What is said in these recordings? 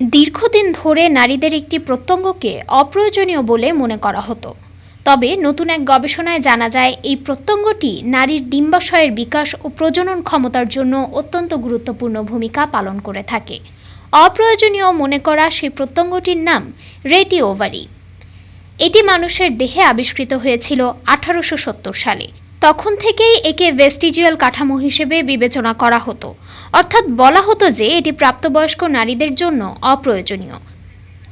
দীর্ঘদিন ধরে নারীদের একটি প্রত্যঙ্গকে অপ্রয়োজনীয় বলে মনে করা হতো। তবে নতুন এক গবেষণায় জানা যায়, এই প্রত্যঙ্গটি নারীর ডিম্বাশয়ের বিকাশ ও প্রজনন ক্ষমতার জন্য অত্যন্ত গুরুত্বপূর্ণ ভূমিকা পালন করে থাকে। অপ্রয়োজনীয় মনে করা সেই প্রত্যঙ্গটির নাম রেটি ওভারি। এটি মানুষের দেহে আবিষ্কৃত হয়েছিল আঠারোশো সত্তর সালে। তখন থেকেই একে ভেস্টিজিয়াল কাঠামো হিসেবে বিবেচনা করা হতো। অর্থাৎ বলা হতো যে এটি প্রাপ্তবয়স্ক নারীদের জন্য অপ্রয়োজনীয়।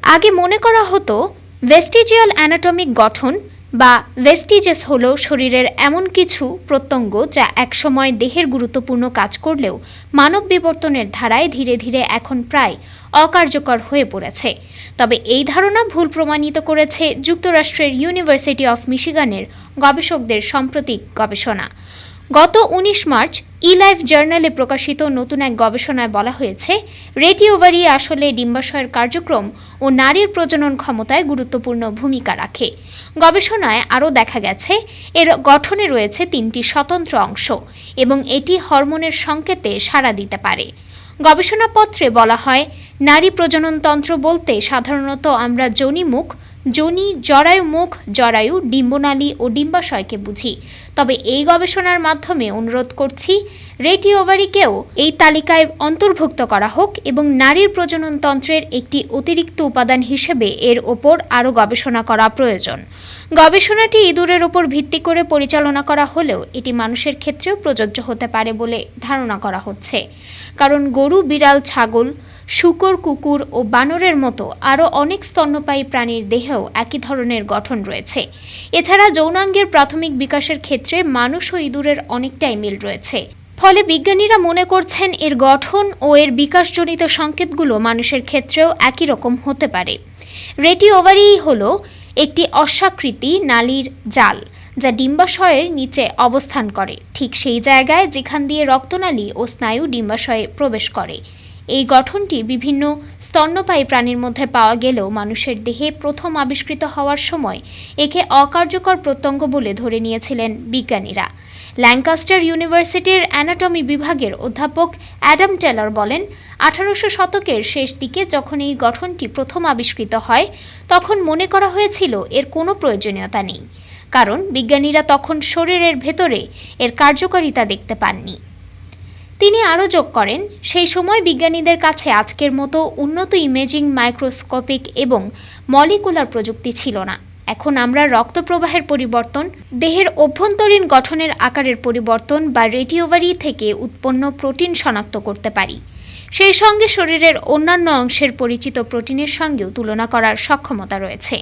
আগে মনে করা হতো ভেস্টিজিয়াল অ্যানাটমিক গঠন বা ভেস্টিজেস হল শরীরের এমন কিছু প্রত্যঙ্গ যা একসময় দেহের গুরুত্বপূর্ণ কাজ করলেও মানব বিবর্তনের ধারায় ধীরে ধীরে এখন প্রায় অকার্যকর হয়ে পড়েছে। তবে এই ধারণা ভুল প্রমাণিত করেছে যুক্তরাষ্ট্রের ইউনিভার্সিটি অফ মিশিগানের গবেষকদের সাম্প্রতিক গবেষণা। গত উনিশ মার্চ ই লাইফ জার্নালে প্রকাশিত নতুন এক গবেষণায় বলা হয়েছে রেটি ওভারি আসলে ডিম্বাশয়ের কার্যক্রম ও নারীর প্রজনন ক্ষমতায় গুরুত্বপূর্ণ ভূমিকা রাখে। গবেষণায় আরও দেখা গেছে, এর গঠনে রয়েছে তিনটি স্বতন্ত্র অংশ এবং এটি হরমোনের সংকেতে সাড়া দিতে পারে। গবেষণাপত্রে বলা হয়, নারী প্রজননতন্ত্র বলতে সাধারণত আমরা যোনিমুখ যোনি জরায়ু মুখ, জরায়ু, ডিম্বনালী ও ডিম্বাশয়কে বুঝি। তবে এই গবেষণার মাধ্যমে অনুরোধ করছি, রেটি ওভারিকেও এই তালিকায় অন্তর্ভুক্ত করা হোক এবং নারীর প্রজননতন্ত্রের একটি অতিরিক্ত উপাদান হিসেবে এর ওপর আরও গবেষণা করা প্রয়োজন। গবেষণাটি ইঁদুরের ওপর ভিত্তি করে পরিচালনা করা হলেও এটি মানুষের ক্ষেত্রেও প্রযোজ্য হতে পারে বলে ধারণা করা হচ্ছে। কারণ গরু, বিড়াল, ছাগল শুকর, কুকুর ও বানরের মতো আরও অনেক স্তন্যপায়ী প্রাণীর দেহেও একই ধরনের গঠন রয়েছে। এছাড়া যৌনাঙ্গের প্রাথমিক বিকাশের ক্ষেত্রে মানুষ ও ইঁদুরের অনেকটাই মিল রয়েছে। ফলে বিজ্ঞানীরা মনে করছেন এর গঠন ও এর বিকাশজনিত সংকেতগুলো মানুষের ক্ষেত্রেও একই রকম হতে পারে। রেটি ওভারিই হল একটি অস্বাকৃতি নালীর জাল, যা ডিম্বাশয়ের নিচে অবস্থান করে। ঠিক সেই জায়গায় যেখান দিয়ে রক্তনালী ও স্নায়ু ডিম্বাশয়ে প্রবেশ করে। এই গঠনটি বিভিন্ন স্তন্যপায়ী প্রাণীর মধ্যে পাওয়া গেলেও মানুষের দেহে প্রথম আবিষ্কৃত হওয়ার সময় একে অকার্যকর প্রত্যঙ্গ বলে ধরে নিয়েছিলেন বিজ্ঞানীরা। ল্যাঙ্কাস্টার ইউনিভার্সিটির অ্যানাটমি বিভাগের অধ্যাপক অ্যাডাম টেলর বলেন, আঠারোশো শতকের শেষ দিকে যখন এই গঠনটি প্রথম আবিষ্কৃত হয়, তখন মনে করা হয়েছিল এর কোনো প্রয়োজনীয়তা নেই। কারণ বিজ্ঞানীরা তখন শরীরের ভেতরে এর কার্যকারিতা দেখতে পাননি। তিনি আরও যোগ করেন, সেই সময় বিজ্ঞানীদের কাছে আজকের মতো উন্নত ইমেজিং মাইক্রোস্কোপিক এবং মলিকুলার প্রযুক্তি ছিল না। এখন আমরা রক্ত প্রবাহের পরিবর্তন, দেহের অভ্যন্তরীণ গঠনের আকারের পরিবর্তন বা রেটিওভারি থেকে উৎপন্ন প্রোটিন শনাক্ত করতে পারি। সেই সঙ্গে শরীরের অন্যান্য অংশের পরিচিত প্রোটিনের সঙ্গেও তুলনা করার সক্ষমতা রয়েছে।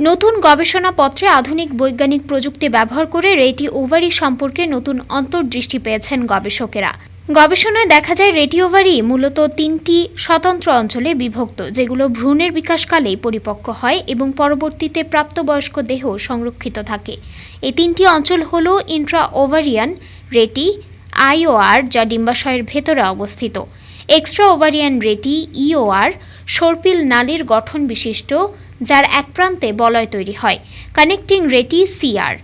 নতুন গবেষণাপত্রে আধুনিক বৈজ্ঞানিক প্রযুক্তি ব্যবহার করে রেটি ওভারি সম্পর্কে নতুন অন্তর্দৃষ্টি পেয়েছেন গবেষকেরা। গবেষণায় দেখা যায় রেটিওভারি মূলত তিনটি স্বতন্ত্র অঞ্চলে বিভক্ত, যেগুলো ভ্রূণের বিকাশকালেই পরিপক্ক হয় এবং পরবর্তীতে প্রাপ্তবয়স্ক দেহ সংরক্ষিত থাকে। এই তিনটি অঞ্চল হল ইন্ট্রা ওভারিয়ান রেটি আইওআর যা ডিম্বাশয়ের ভেতরে অবস্থিত। এক্সট্রা ওভারিয়ান রেটি ইওআর সর্পিল নালীর গঠন বিশিষ্ট, যার এক প্রান্তে বলয় তৈরি হয়। কানেক্টিং রেটি সিআর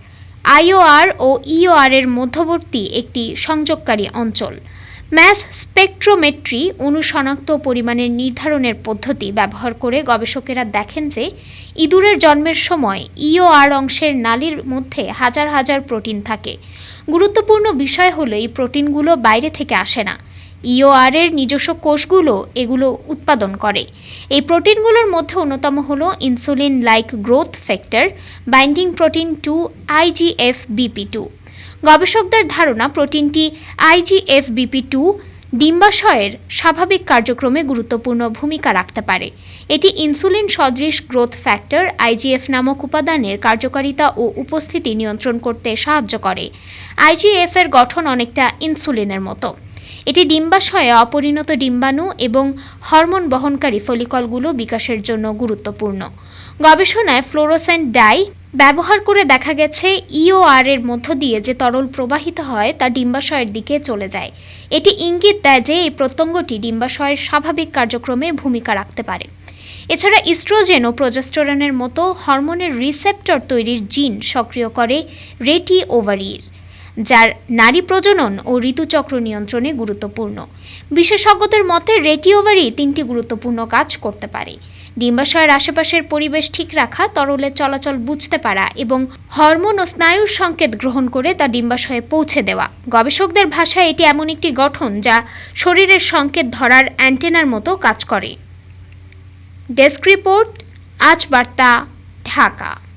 আইওআর ও ইওআর এর মধ্যবর্তী একটি সংযোগকারী অঞ্চল। ম্যাস স্পেকট্রোমেট্রি অনুশনাক্ত পরিমাণের নির্ধারণের পদ্ধতি ব্যবহার করে গবেষকেরা দেখেন যে ইঁদুরের জন্মের সময় ইওআর অংশের নালীর মধ্যে হাজার হাজার প্রোটিন থাকে। গুরুত্বপূর্ণ বিষয় হলো এই প্রোটিনগুলো বাইরে থেকে আসে না। ইওআর এর নিজস্ব কোষগুলো এগুলো উৎপাদন করে। এই প্রোটিনগুলোর মধ্যে অন্যতম হল insulin like growth factor, binding protein two IGF BP two. গবেষকদের ধারণা প্রোটিনটি আইজিএফ বিপি টু ডিম্বাশয়ের স্বাভাবিক কার্যক্রমে গুরুত্বপূর্ণ ভূমিকা রাখতে পারে। এটি ইনসুলিন সদৃশ গ্রোথ ফ্যাক্টর আইজিএফ নামক উপাদানের কার্যকারিতা ও উপস্থিতি নিয়ন্ত্রণ করতে সাহায্য করে। আইজিএফ এর গঠন অনেকটা ইনসুলিনের মতো। এটি ডিম্বাশয়ে অপরিণত ডিম্বাণু এবং হরমোন বহনকারী ফলিকলগুলো বিকাশের জন্য গুরুত্বপূর্ণ। গবেষণায় ফ্লোরোসেন্ট ডাই ব্যবহার করে দেখা গেছে ইওআর এর মধ্য দিয়ে যে তরল প্রবাহিত হয় তা ডিম্বাশয়ের দিকে চলে যায়। এটি ইঙ্গিত দেয় যে এই প্রত্যঙ্গটি ডিম্বাশয়ের স্বাভাবিক কার্যক্রমে ভূমিকা রাখতে পারে। এছাড়া ইস্ট্রোজেন ও প্রোজেস্টোরনের মতো হরমোনের রিসেপ্টর তৈরির জিন সক্রিয় করে রেটি ওভারির যার নারী প্রজনন ও ঋতুচক্র নিয়ন্ত্রণে গুরুত্বপূর্ণ। বিশেষজ্ঞদের মতে রেটিওভারি তিনটি গুরুত্বপূর্ণ কাজ করতে পারে। ডিম্বাশয়ের আশেপাশের পরিবেশ ঠিক রাখা তরলের চলাচল বুঝতে পারা এবং হরমোন ও স্নায়ুর সংকেত গ্রহণ করে তা ডিম্বাশয়ে পৌঁছে দেওয়া। গবেষকদের ভাষায় এটি এমন একটি গঠন যা শরীরের সংকেত ধরার অ্যান্টেনার মতো কাজ করে। ডেস্ক রিপোর্ট, আজ বার্তা, ঢাকা।